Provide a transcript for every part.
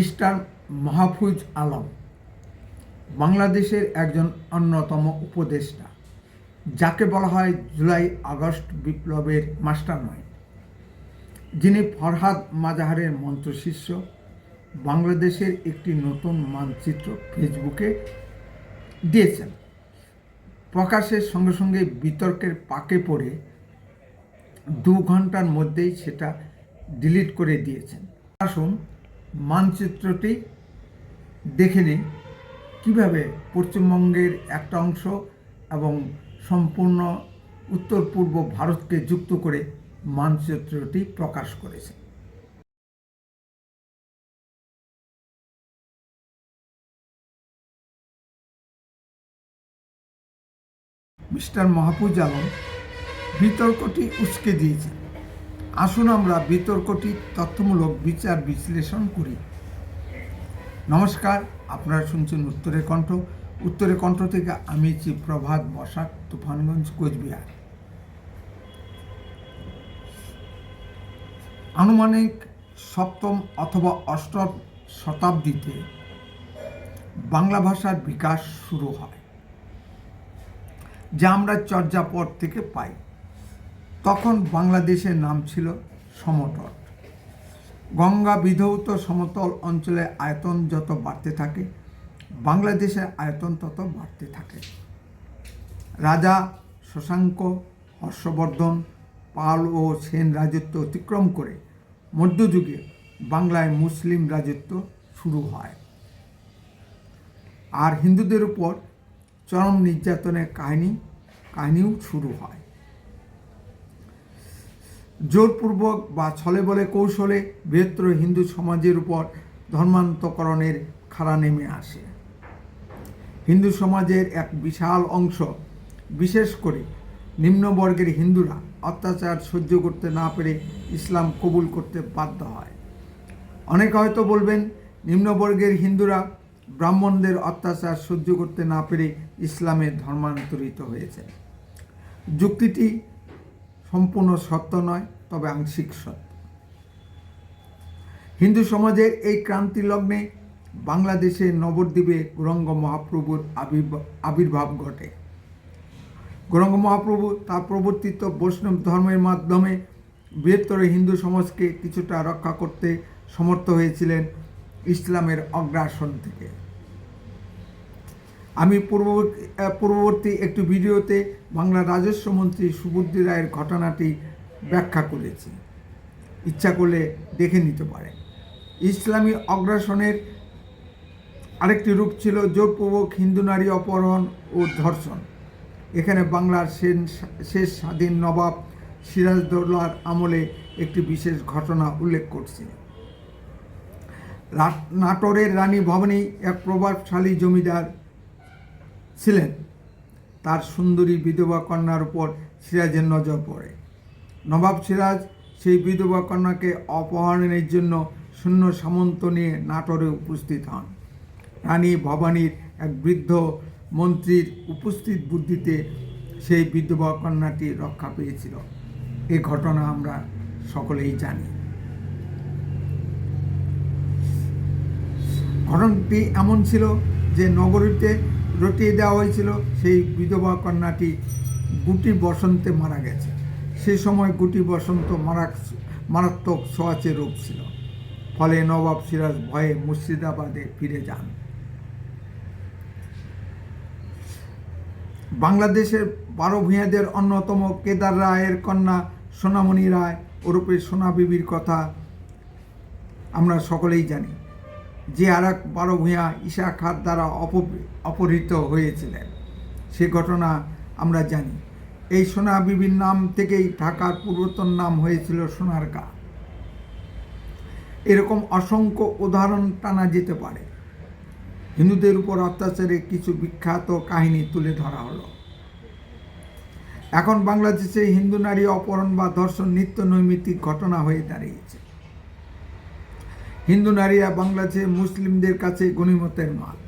Mister Mahfuz Alam, বাংলাদেশের একজন অন্যতম উপদেষ্টা, যাকে বলা হয় জুলাই আগস্ট বিপ্লবের মাস্টার মাস্টারমাইন্ড। যিনি ফরহাদ মাজাহারের মন্ত্রশিষ্য, বাংলাদেশের একটি নতুন মানচিত্র ফেসবুকে দিয়েছেন। প্রকাশের সঙ্গে সঙ্গে বিতর্কের পাকে পড়ে দু ঘণ্টার মধ্যেই সেটা ডিলিট করে দিয়েছেন। আসুন মানচিত্রটি দেখে নিই কীভাবে পশ্চিমবঙ্গের একটা অংশ এবং সম্পূর্ণ উত্তর পূর্ব ভারতকে যুক্ত করে মানচিত্রটি প্রকাশ করেছে। মিস্টার মাহফুজ আলম বিতর্কটি উস্কে দিয়েছেন। আসুন আমরা বিতর্কটি তথ্যমূলক বিচার বিশ্লেষণ করি। নমস্কার, আপনারা শুনছেন উত্তরের কণ্ঠ। উত্তরের কণ্ঠ থেকে আমি চি প্রভাত বসাক, তুফানগঞ্জ, কোচবিহার। আনুমানিক সপ্তম অথবা অষ্টম শতাব্দীতে বাংলা ভাষার বিকাশ শুরু হয়, যা আমরা চর্যাপদ থেকে পাই। তখন বাংলাদেশের নাম ছিল সমতট গঙ্গা বিধৌত সমতল অঞ্চলে আয়তন যত বাড়তে থাকে, বাংলাদেশের আয়তন তত বাড়তে থাকে। রাজা শশাঙ্ক, হর্ষবর্ধন, পাল ও সেন রাজত্ব অতিক্রম করে মধ্যযুগে বাংলায় মুসলিম রাজত্ব শুরু হয়। আর হিন্দুদের উপর চরম নির্যাতনের কাহিনী, কাহিনীও শুরু হয়। জোরপূর্বক বা ছলে বলে কৌশলে বৃহত্তর হিন্দু সমাজের উপর ধর্মান্তকরণের খাড়া নেমে আসে। হিন্দু সমাজের এক বিশাল অংশ, বিশেষ করে নিম্নবর্গের হিন্দুরা অত্যাচার সহ্য করতে না পেরে ইসলাম কবুল করতে বাধ্য হয়। অনেকে হয়তো বলবেন, নিম্নবর্গের হিন্দুরা ব্রাহ্মণদের অত্যাচার সহ্য করতে না পেরে ইসলামে ধর্মান্তরিত হয়েছে। যুক্তিটি সম্পূর্ণ সত্য নয়, তবে আংশিক সত্য। হিন্দু সমাজের এই ক্রান্তি লগ্নে বাংলাদেশে নবদ্বীপে গৌরঙ্গ মহাপ্রভুর আবির্ভাব ঘটে। গৌরঙ্গ মহাপ্রভু তার প্রবর্তিত বৈষ্ণব ধর্মের মাধ্যমে বৃহত্তর হিন্দু সমাজকে কিছুটা রক্ষা করতে সমর্থ হয়েছিলেন ইসলামের অগ্রাসন থেকে। আমি পূর্ববর্তী পূর্ববর্তী একটি ভিডিওতে বাংলা রাজস্ব মন্ত্রী সুবুদ্ধি রায়ের ঘটনাটি ব্যাখ্যা করেছি। ইচ্ছা করলে দেখে নিতে পারেন। ইসলামী অগ্রাসনের আরেকটি রূপ ছিল জোরপূর্বক হিন্দু নারী অপহরণ ও ধর্ষণ। এখানে বাংলার সেন, শেষ স্বাধীন নবাব সিরাজদৌল্লার আমলে একটি বিশেষ ঘটনা উল্লেখ করছি। নাটোরের রানী ভবানী এক প্রভাবশালী জমিদার ছিলেন। তার সুন্দরী বিধবা কন্যার উপর সিরাজের নজর পড়ে। নবাব সিরাজ সেই বিধবা কন্যাকে অপহরণের জন্য শূন্য সামন্ত নিয়ে নাটোরে উপস্থিত হন। রানী ভবানীর এক বৃদ্ধ মন্ত্রীর উপস্থিত বুদ্ধিতে সেই বিধবা কন্যাটি রক্ষা পেয়েছিল। এ ঘটনা আমরা সকলেই জানি। ঘটনাটি এমন ছিল যে নগরীতে রটিয়ে দেওয়া হয়েছিল, সেই বিধবা কন্যাটি গুটি বসন্তে মারা গেছে। সে সময় গুটি বসন্ত মারা মারাত্মক সোয়াচে রূপ ছিল। ফলে নবাব সিরাজ ভয়ে মুর্শিদাবাদে ফিরে যান। বাংলাদেশের বারো ভূঁইয়াদের অন্যতম কেদার রায়ের কন্যা সোনামণি রায় ওরূপে সোনা বিবির কথা আমরা সকলেই জানি। যে আর এক বারো ভূঁইয়া ঈশা খার দ্বারা অপহৃত হয়েছিলেন। সে ঘটনা আমরা জানি। এই সোনা বিবির নাম থেকেই ঢাকার পূর্বতন নাম হয়েছিল সোনার গা। এরকম অসংখ্য উদাহরণ টানা যেতে পারে। হিন্দুদের উপর অত্যাচারে কিছু বিখ্যাত কাহিনী তুলে ধরা হলো। এখন বাংলাদেশে হিন্দু নারী অপহরণ বা ধর্ষণ নিত্য নৈমিত্তিক ঘটনা হয়ে দাঁড়িয়েছে। হিন্দু নারীরা বাংলাদেশে মুসলিমদের কাছে গণিমতের মাল।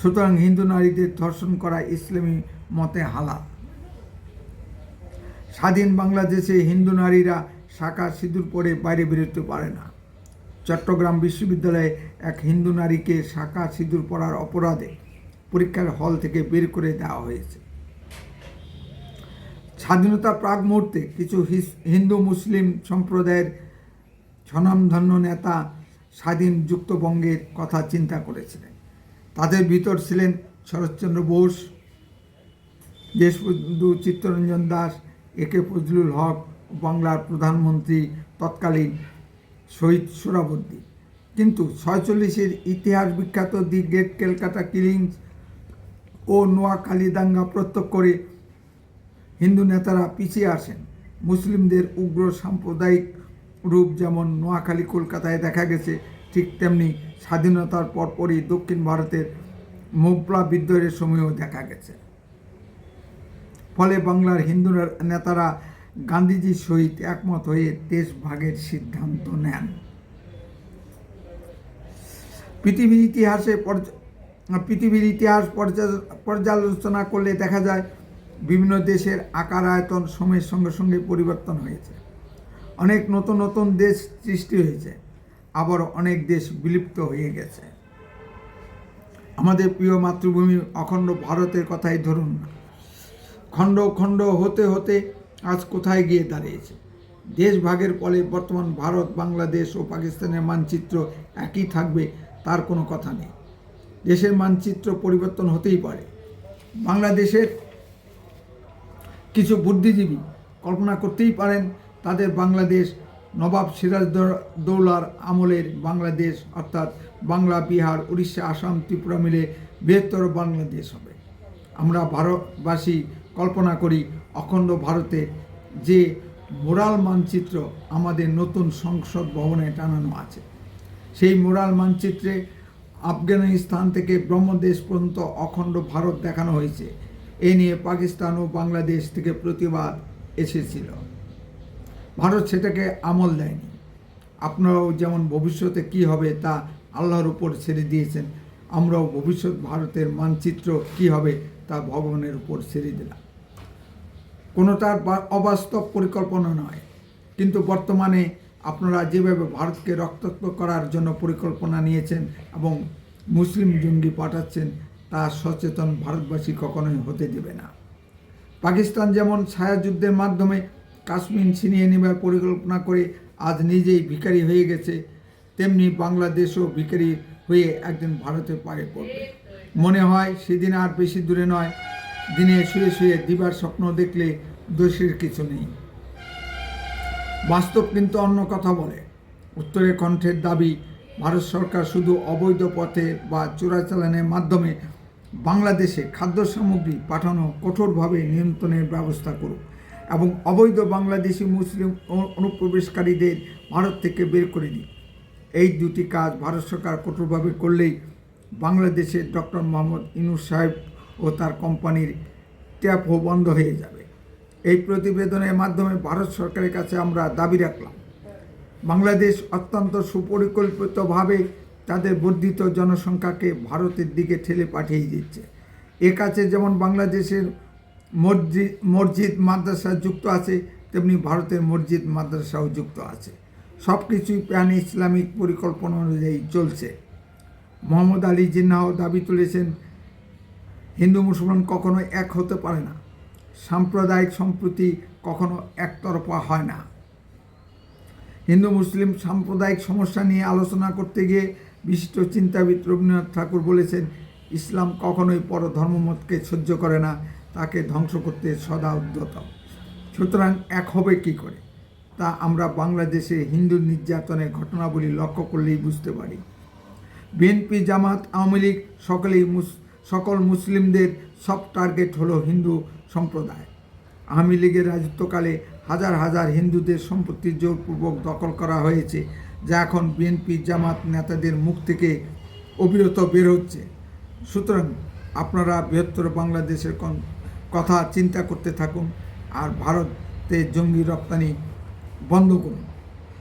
সুতরাং হিন্দু নারীদের ধর্ষণ করা ইসলামী মতে হালাল। স্বাধীন বাংলাদেশে হিন্দু নারীরা শাখা সিঁদুর পরে বাইরে বেরোতে পারে না। চট্টগ্রাম বিশ্ববিদ্যালয়ে এক হিন্দু নারীকে শাখা সিঁদুর পরার অপরাধে পরীক্ষার হল থেকে বের করে দেওয়া হয়েছে। স্বাধীনতা প্রাক মুহূর্তে কিছু হিন্দু মুসলিম সম্প্রদায়ের স্বনামধন্য নেতা স্বাধীন যুক্তবঙ্গের কথা চিন্তা করেছিলেন। তাদের ভিতর ছিলেন শরৎচন্দ্র বোস, দেশবন্ধু চিত্তরঞ্জন দাস, এ কে ফজলুল হক, বাংলার প্রধানমন্ত্রী, তৎকালীন শহীদ সোহরাবর্দী কিন্তু ছয়চল্লিশের ইতিহাস বিখ্যাত দি গ্রেট ক্যালকাটা কিলিংস ও নোয়াখালী দাঙ্গা প্রত্যক্ষ করে হিন্দু নেতারা পিছিয়ে আসেন। মুসলিমদের উগ্র সাম্প্রদায়িক রূপ যেমন নোয়াখালী, কলকাতায় দেখা গেছে, ঠিক তেমনি স্বাধীনতার পরপরই দক্ষিণ ভারতের মোবলা বিদ্রোহের সময়ও দেখা গেছে। ফলে বাংলার হিন্দু নেতারা গান্ধীজির সহিত একমত হয়ে দেশ ভাগের সিদ্ধান্ত নেন। পৃথিবীর ইতিহাসে পৃথিবীর ইতিহাস পর্যা- পর্যালোচনা করলে দেখা যায়, বিভিন্ন দেশের আকার আয়তন সময়ের সঙ্গে সঙ্গে পরিবর্তন হয়েছে। অনেক নতুন নতুন দেশ সৃষ্টি হয়েছে। আবার অনেক দেশ বিলুপ্ত হয়ে গেছে। আমাদের প্রিয় মাতৃভূমি অখণ্ড ভারতের কথাই ধরুন। খণ্ড খণ্ড হতে হতে আজ কোথায় গিয়ে দাঁড়িয়েছে? দেশ ভাগের ফলে বর্তমান ভারত, বাংলাদেশ ও পাকিস্তানের মানচিত্র একই থাকবে, তার কোনো কথা নেই। দেশের মানচিত্র পরিবর্তন হতেই পারে। বাংলাদেশের কিছু বুদ্ধিজীবী কল্পনা করতেই পারেন তাদের বাংলাদেশ নবাব সিরাজদৌলার আমলের বাংলাদেশ, অর্থাৎ বাংলা, বিহার, উড়িষ্যা, আসাম, ত্রিপুরা মিলে বৃহত্তর বাংলাদেশ হবে। আমরা ভারতবাসী কল্পনা করি, অখণ্ড ভারতে যে মোরাল মানচিত্র আমাদের নতুন সংসদ ভবনে টানানো আছে। সেই মোরাল মানচিত্রে আফগানিস্তান থেকে ব্রহ্মদেশ পর্যন্ত অখণ্ড ভারত দেখানো হয়েছে। এ নিয়ে পাকিস্তান ও বাংলাদেশ থেকে প্রতিবাদ এসেছিল। সেটাকে আমল দেয়নি। আপনারাও যেমন ভবিষ্যতে কি হবে তা আল্লাহর উপর ছেড়ে দিয়েছেন, আমরাও ভবিষ্যৎ ভারতের মানচিত্র কি হবে তা ভগবানের উপর ছেড়ে দিলাম। কোনোটার বা- অবাস্তব পরিকল্পনা নয়। কিন্তু বর্তমানে আপনারা যেভাবে ভারতকে রক্তাক্ত করার জন্য পরিকল্পনা নিয়েছেন এবং মুসলিম জঙ্গি পাঠাচ্ছেন, তা সচেতন ভারতবাসী কখনোই হতে দেবে না। পাকিস্তান যেমন ছায়াযুদ্ধের মাধ্যমে কাশ্মীর ছিনিয়ে নেবার পরিকল্পনা করে আজ নিজেই ভিখারি হয়ে গেছে। তেমনি বাংলাদেশও ভিখারি হয়ে একদিন ভারতে পায়ে পড়বে। মনে হয় সেদিন আর বেশি দূরে নয়। দিনে শুয়ে শুয়ে দিবার স্বপ্ন দেখলে দোষের কিছু নেই। বাস্তব কিন্তু অন্য কথা বলে। উত্তরের কণ্ঠের দাবি, ভারত সরকার শুধু অবৈধ পথে বা চোরাচালানের মাধ্যমে বাংলাদেশে খাদ্য সামগ্রী পাঠানো কঠোরভাবে নিয়ন্ত্রণের ব্যবস্থা করুক। এবং অবৈধ বাংলাদেশি মুসলিম অনুপ্রবেশকারীদের ভারত থেকে বের করে দিক এই দুটি কাজ ভারত সরকার কঠোরভাবে করলেই বাংলাদেশের ডক্টর মোহাম্মদ ইনুস সাহেব ও তার কোম্পানির ট্যাপও বন্ধ হয়ে যাবে। এই প্রতিবেদনের মাধ্যমে ভারত সরকারের কাছে আমরা দাবি রাখলাম, বাংলাদেশ অত্যন্ত সুপরিকল্পিতভাবে তাদের বর্ধিত জনসংখ্যাকে ভারতের দিকে ঠেলে পাঠিয়ে দিচ্ছে। এ কাছে যেমন বাংলাদেশের মসজিদ মসজিদ, মাদ্রাসা যুক্ত আছে, তেমনি ভারতের মসজিদ, মাদ্রাসাও যুক্ত আছে। সব কিছুই প্যান ইসলামিক পরিকল্পনা অনুযায়ী চলছে। মোহাম্মদ আলী জিন্নাও দাবি তুলেছেন, হিন্দু মুসলমান কখনো এক হতে পারে না। সাম্প্রদায়িক সম্প্রীতি কখনো একতরফা হয় না। হিন্দু, মুসলিম সাম্প্রদায়িক সমস্যা নিয়ে আলোচনা করতে গিয়ে বিশিষ্ট চিন্তাবিদ রবীন্দ্রনাথ ঠাকুর বলেছেন, ইসলাম কখনোই পর ধর্মমতকে সহ্য করে না। তাকে ধ্বংস করতে সদা উদ্যত। সুতরাং এক হবে কি করে? তা আমরা বাংলাদেশে হিন্দু নির্যাতনের ঘটনাবলী লক্ষ্য করলেই বুঝতে পারি। বিএনপি, জামাত, আওয়ামী লীগ সকলেই সকল মুসলিমদের সব টার্গেট হলো হিন্দু সম্প্রদায়। আওয়ামী লীগের রাজত্বকালে হাজার হাজার হিন্দুদের সম্পত্তি জোরপূর্বক দখল করা হয়েছে, যা এখন বিএনপি, জামাত নেতাদের মুখ থেকে অবিরত বের হচ্ছে। সুতরাং আপনারা বৃহত্তর বাংলাদেশের কথা চিন্তা করতে থাকুন আর ভারতে জঙ্গি রপ্তানি বন্ধ করুন।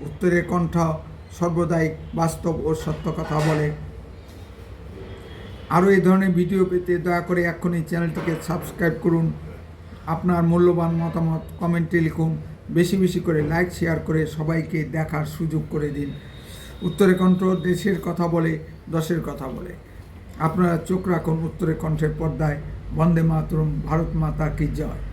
উত্তরের কণ্ঠ সর্বদাই বাস্তব ও সত্য কথা বলে। আরও এই ধরনের ভিডিও পেতে দয়া করে এক্ষুনি চ্যানেলটিকে সাবস্ক্রাইব করুন। আপনার মূল্যবান মতামত কমেন্টে লিখুন। বেশি বেশি করে লাইক, শেয়ার করে সবাইকে দেখার সুযোগ করে দিন। উত্তরে কণ্ঠ দেশের কথা বলে, দশের কথা বলে। আপনারা চোখ রাখুন উত্তরে কণ্ঠের পর্দায়। বন্দে মাতরম ভারত মাতা কি জয়?